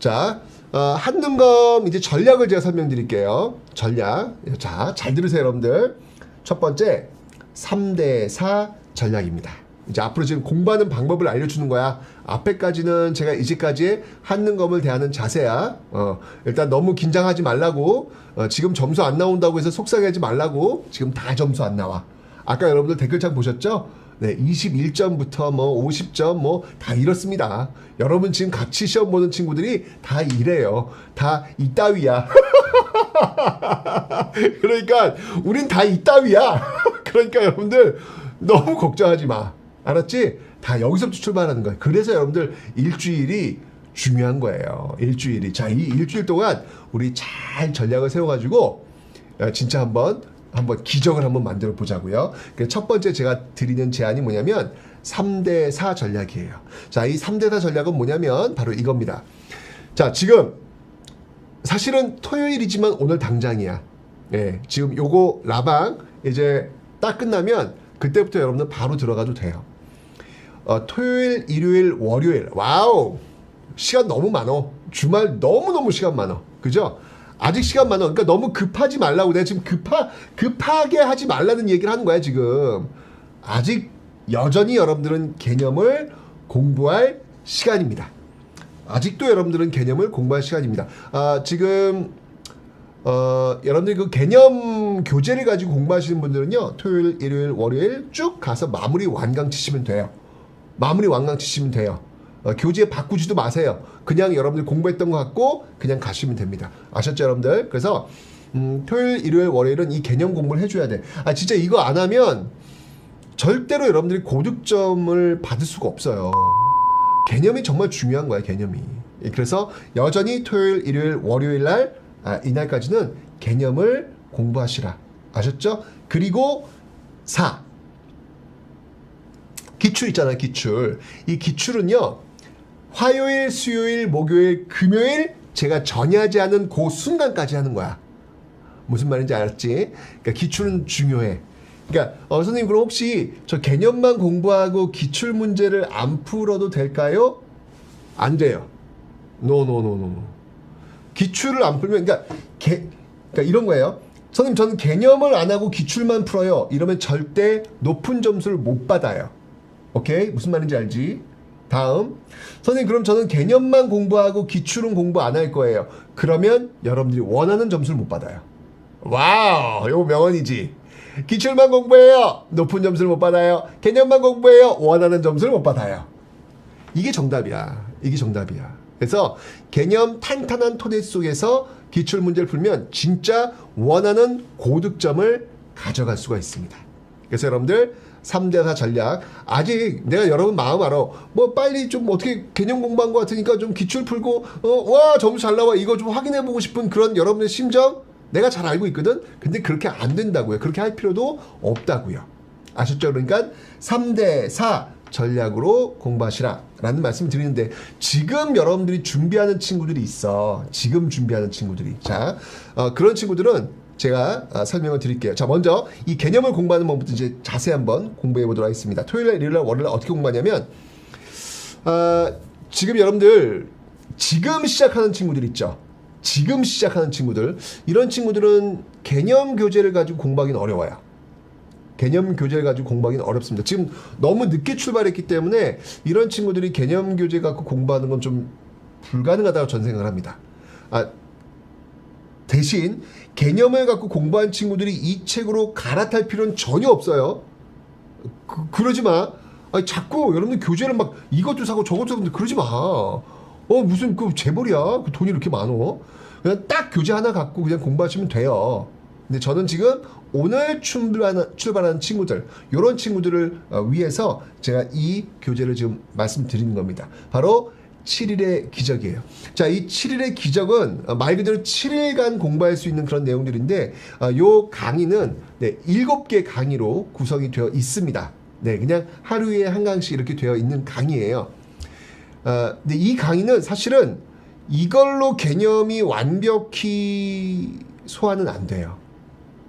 자, 어, 한눈검 이제 전략을 제가 설명드릴게요. 전략. 자, 잘 들으세요, 여러분들. 첫 번째, 3대4 전략입니다. 이제 앞으로 지금 공부하는 방법을 알려주는 거야. 앞에까지는 제가 이제까지 한눈검을 대하는 자세야. 어, 일단 너무 긴장하지 말라고. 어, 지금 점수 안 나온다고 해서 속상해하지 말라고. 지금 다 점수 안 나와. 아까 여러분들 댓글창 보셨죠? 네, 21점부터 뭐 50점 뭐 다 이렇습니다. 여러분 지금 같이 시험 보는 친구들이 다 이래요. 다 이따위야. 그러니까 우린 다 이따위야. 그러니까 여러분들 너무 걱정하지 마. 알았지? 다 여기서부터 출발하는 거야. 그래서 여러분들 일주일이 중요한 거예요. 일주일이. 자, 이 일주일 동안 우리 잘 전략을 세워가지고 어, 진짜 한번 한번 기적을 한번 만들어 보자고요. 그첫 번째 제가 드리는 제안이 뭐냐면 3대 4 전략이에요. 자, 이 3대 4 전략은 뭐냐면 바로 이겁니다. 자, 지금 사실은 토요일이지만 오늘 당장이야. 예, 지금 요거 라방 이제 딱 끝나면 그때부터 여러분들 바로 들어가도 돼요. 어, 토요일, 일요일, 월요일. 와우. 시간 너무 많어. 주말 너무너무 시간 많어. 그죠? 아직 시간 많어. 그러니까 너무 급하지 말라고. 내가 지금 급하, 급하게 하지 말라는 얘기를 하는 거야, 지금. 아직 여전히 여러분들은 개념을 공부할 시간입니다. 아직도 여러분들은 개념을 공부할 시간입니다. 아, 지금 어, 여러분들 그 개념 교재를 가지고 공부하시는 분들은요, 토요일, 일요일, 월요일 쭉 가서 마무리 완강 치시면 돼요. 마무리 완강 치시면 돼요. 어, 교재 바꾸지도 마세요. 그냥 여러분들 공부했던 거 갖고 그냥 가시면 됩니다. 아셨죠, 여러분들? 그래서 음, 토요일, 일요일, 월요일은 이 개념 공부를 해줘야 돼. 아, 진짜 이거 안 하면 절대로 여러분들이 고득점을 받을 수가 없어요. 개념이 정말 중요한 거야, 개념이. 예, 그래서 여전히 토요일, 일요일, 월요일 날, 아, 이날까지는 개념을 공부하시라. 아셨죠? 그리고 4. 기출 있잖아요, 기출. 이 기출은요, 화요일, 수요일, 목요일, 금요일 제가 전야지 않은 그 순간까지 하는 거야. 무슨 말인지 알았지? 그러니까 기출은 중요해. 그러니까 어, 선생님 그럼 혹시 저 개념만 공부하고 기출 문제를 안 풀어도 될까요? 안 돼요. 노노노노. 기출을 안 풀면 그러니까 개, 그러니까 이런 거예요. 선생님 저는 개념을 안 하고 기출만 풀어요. 이러면 절대 높은 점수를 못 받아요. 오케이? 무슨 말인지 알지? 다음. 선생님, 그럼 저는 개념만 공부하고 기출은 공부 안 할 거예요. 그러면 여러분들이 원하는 점수를 못 받아요. 와우! 이거 명언이지. 기출만 공부해요. 높은 점수를 못 받아요. 개념만 공부해요. 원하는 점수를 못 받아요. 이게 정답이야. 이게 정답이야. 그래서 개념 탄탄한 토대 속에서 기출 문제를 풀면 진짜 원하는 고득점을 가져갈 수가 있습니다. 그래서 여러분들 3대4 전략. 아직 내가 여러분 마음 알아. 뭐 빨리 좀 어떻게 개념 공부한 것 같으니까 좀 기출 풀고 어, 와 점수 잘 나와. 이거 좀 확인해 보고 싶은 그런 여러분의 심정? 내가 잘 알고 있거든? 근데 그렇게 안 된다고요. 그렇게 할 필요도 없다고요. 아셨죠? 그러니까 3대4 전략으로 공부하시라. 라는 말씀을 드리는데 지금 여러분들이 준비하는 친구들이 있어. 지금 준비하는 친구들이. 자 어, 그런 친구들은 제가 아, 설명을 드릴게요. 자, 먼저 이 개념을 공부하는 법부터 이제 자세히 한번 공부해 보도록 하겠습니다. 토요일, 일요일, 월요일 어떻게 공부하냐면 아, 지금 여러분들 지금 시작하는 친구들 있죠. 지금 시작하는 친구들 이런 친구들은 개념 교재를 가지고 공부하기는 어려워요. 개념 교재를 가지고 공부하기는 어렵습니다. 지금 너무 늦게 출발했기 때문에 이런 친구들이 개념 교재 갖고 공부하는 건 좀 불가능하다고 전 생각을 합니다. 아, 대신 개념을 갖고 공부한 친구들이 이 책으로 갈아탈 필요는 전혀 없어요. 그, 러지 마. 아니, 자꾸 여러분들 교재를 막 이것도 사고 저것도 사고 그러지 마. 어, 무슨 그 재벌이야. 그 돈이 이렇게 많어. 그냥 딱 교재 하나 갖고 그냥 공부하시면 돼요. 근데 저는 지금 오늘 출발하는, 출발하는 친구들, 요런 친구들을 어, 위해서 제가 이 교재를 지금 말씀드리는 겁니다. 바로 7일의 기적이에요. 자, 이 7일의 기적은 어, 말 그대로 7일간 공부할 수 있는 그런 내용들인데, 어, 요 강의는 네, 7개 강의로 구성이 되어 있습니다. 네, 그냥 하루에 한 강씩 이렇게 되어 있는 강의예요. 어, 근데 이 강의는 사실은 이걸로 개념이 완벽히 소화는 안 돼요.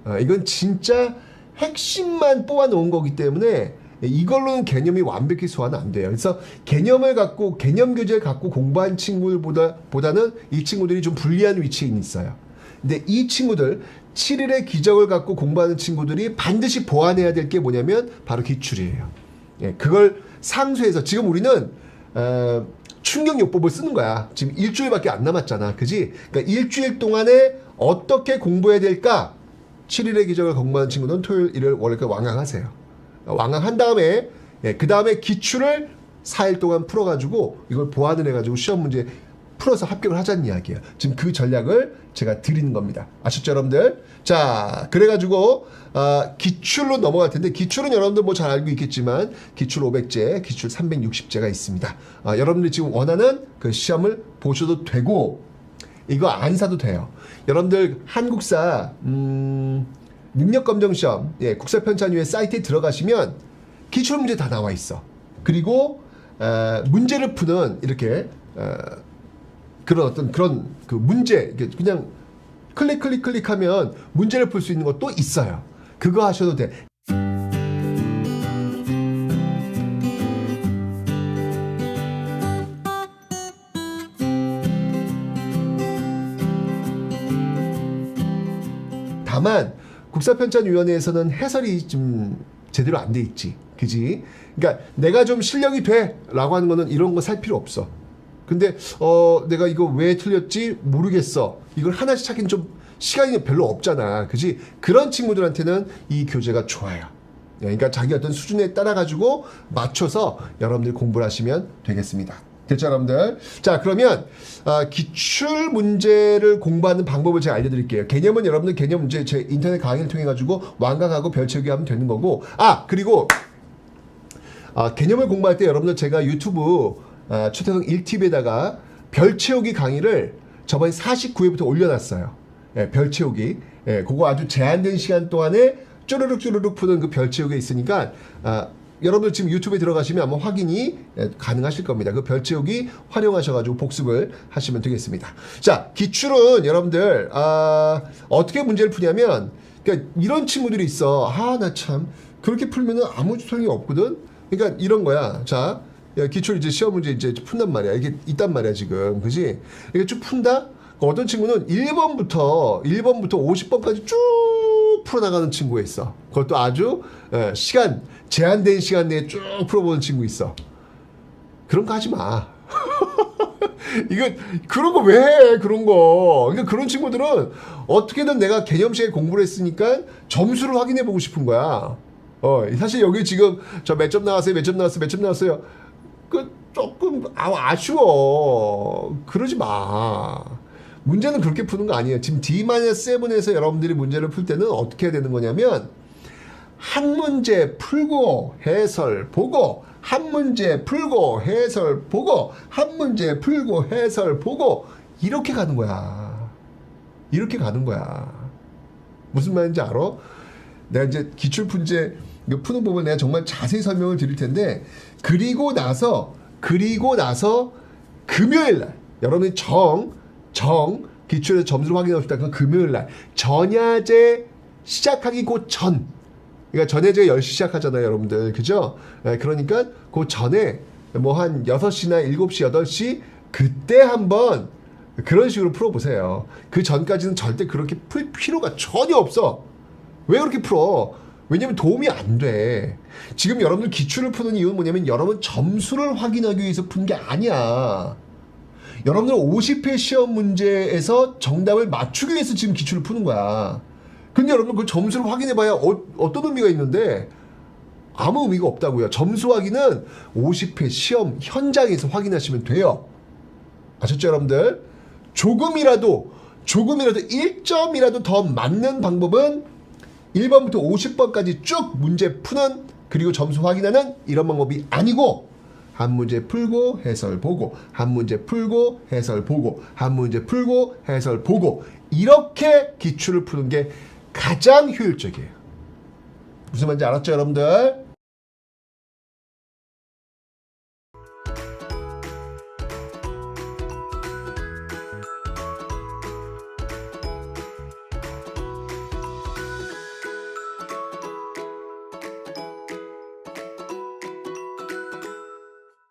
어, 이건 진짜 핵심만 뽑아 놓은 거기 때문에 이걸로는 개념이 완벽히 소화는 안 돼요. 그래서 개념을 갖고 개념 교재를 갖고 공부한 친구들보다 보다는 이 친구들이 좀 불리한 위치에 있어요. 근데 이 친구들 7일의 기적을 갖고 공부하는 친구들이 반드시 보완해야 될 게 뭐냐면 바로 기출이에요. 예, 그걸 상수해서 지금 우리는 어, 충격요법을 쓰는 거야. 지금 일주일밖에 안 남았잖아. 그지? 그러니까 일주일 동안에 어떻게 공부해야 될까? 7일의 기적을 공부하는 친구는 토요일, 일요일, 월요일까지 왕강하세요. 왕강한 다음에 예, 그 다음에 기출을 4일 동안 풀어가지고 이걸 보완을 해가지고 시험 문제 풀어서 합격을 하자는 이야기예요. 지금 그 전략을 제가 드리는 겁니다. 아셨죠, 여러분들? 자, 그래가지고 아, 기출로 넘어갈 텐데 기출은 여러분들 뭐 잘 알고 있겠지만 기출 500제, 기출 360제가 있습니다. 아, 여러분들이 지금 원하는 그 시험을 보셔도 되고 이거 안 사도 돼요. 여러분들 한국사 음, 능력 검정 시험 예, 국사 편찬위의 사이트에 들어가시면 기출 문제 다 나와 있어. 그리고 어, 문제를 푸는 이렇게 어, 그런 어떤 그런 그 문제 그냥 클릭 클릭 클릭하면 문제를 풀 수 있는 것도 있어요. 그거 하셔도 돼. 다만 국사편찬위원회에서는 해설이 좀 제대로 안 돼 있지. 그지? 그러니까 내가 좀 실력이 돼라고 하는 거는 이런 거 살 필요 없어. 근데 어 내가 이거 왜 틀렸지 모르겠어. 이걸 하나씩 찾기는 좀 시간이 별로 없잖아. 그지? 그런 친구들한테는 이 교재가 좋아요. 예, 그러니까 자기 어떤 수준에 따라 가지고 맞춰서 여러분들 공부를 하시면 되겠습니다. 됐죠, 여러분들? 자, 그러면 아, 기출 문제를 공부하는 방법을 제가 알려드릴게요. 개념은 여러분들 개념 문제 제 인터넷 강의를 통해 가지고 완강하고 별채우기 하면 되는 거고, 아 그리고 아, 개념을 공부할 때 여러분들 제가 유튜브 아, 최태성 1TV에다가 별 채우기 강의를 저번에 49회부터 올려놨어요. 예, 별 채우기. 예, 그거 아주 제한된 시간 동안에 쪼르륵 쪼르륵 푸는 그 별 채우기 있으니까 아, 여러분들 지금 유튜브에 들어가시면 아마 확인이 예, 가능하실 겁니다. 그 별 채우기 활용하셔가지고 복습을 하시면 되겠습니다. 자, 기출은 여러분들 아, 어떻게 문제를 푸냐면 그러니까 이런 친구들이 있어. 아, 나 참 그렇게 풀면은 아무 소용이 없거든. 그러니까 이런 거야. 자, 야, 기출 이제 시험 문제 이제 푼단 말이야. 이게 있단 말이야, 지금. 그지? 이게 쭉 푼다? 그 어떤 친구는 1번부터, 1번부터 50번까지 쭉 풀어나가는 친구가 있어. 그것도 아주, 예, 시간, 제한된 시간 내에 쭉 풀어보는 친구 있어. 그런 거 하지 마. 이거 그런 거 왜 해? 그런 거. 그러니까 그런 친구들은 어떻게든 내가 개념 시간에 공부를 했으니까 점수를 확인해 보고 싶은 거야. 어, 사실 여기 지금 저 몇 점 나왔어요? 몇 점 나왔어요? 몇 점 나왔어요? 그 조금 아, 아쉬워. 그러지 마. 문제는 그렇게 푸는 거 아니에요. 지금 D-7에서 여러분들이 문제를 풀 때는 어떻게 해야 되는 거냐면 한 문제 풀고 해설 보고 한 문제 풀고 해설 보고 한 문제 풀고 해설 보고 이렇게 가는 거야. 이렇게 가는 거야. 무슨 말인지 알아? 내가 이제 기출 문제 이거 푸는 부분 내가 정말 자세히 설명을 드릴 텐데 그리고 나서 그리고 나서 금요일 날 여러분이 정, 정 기출에서 점수를 확인하고 싶다. 그건 금요일 날 전야제 시작하기 곧 전. 그러니까 전야제가 10시 시작하잖아요, 여러분들. 그죠? 예, 그러니까 그 전에 뭐 한 6시나 7시, 8시 그때 한번 그런 식으로 풀어보세요. 그 전까지는 절대 그렇게 풀 필요가 전혀 없어. 왜 그렇게 풀어? 왜냐면 도움이 안 돼. 지금 여러분들 기출을 푸는 이유는 뭐냐면 여러분 점수를 확인하기 위해서 푼 게 아니야. 여러분들 50회 시험 문제에서 정답을 맞추기 위해서 지금 기출을 푸는 거야. 근데 여러분 그 점수를 확인해봐야 어, 어떤 의미가 있는데 아무 의미가 없다고요. 점수 확인은 50회 시험 현장에서 확인하시면 돼요. 아셨죠, 여러분들? 조금이라도 조금이라도 1점이라도 더 맞는 방법은 1번부터 50번까지 쭉 문제 푸는 그리고 점수 확인하는 이런 방법이 아니고 한 문제 풀고 해설 보고 한 문제 풀고 해설 보고 한 문제 풀고 해설 보고 이렇게 기출을 푸는 게 가장 효율적이에요. 무슨 말인지 알았죠, 여러분들?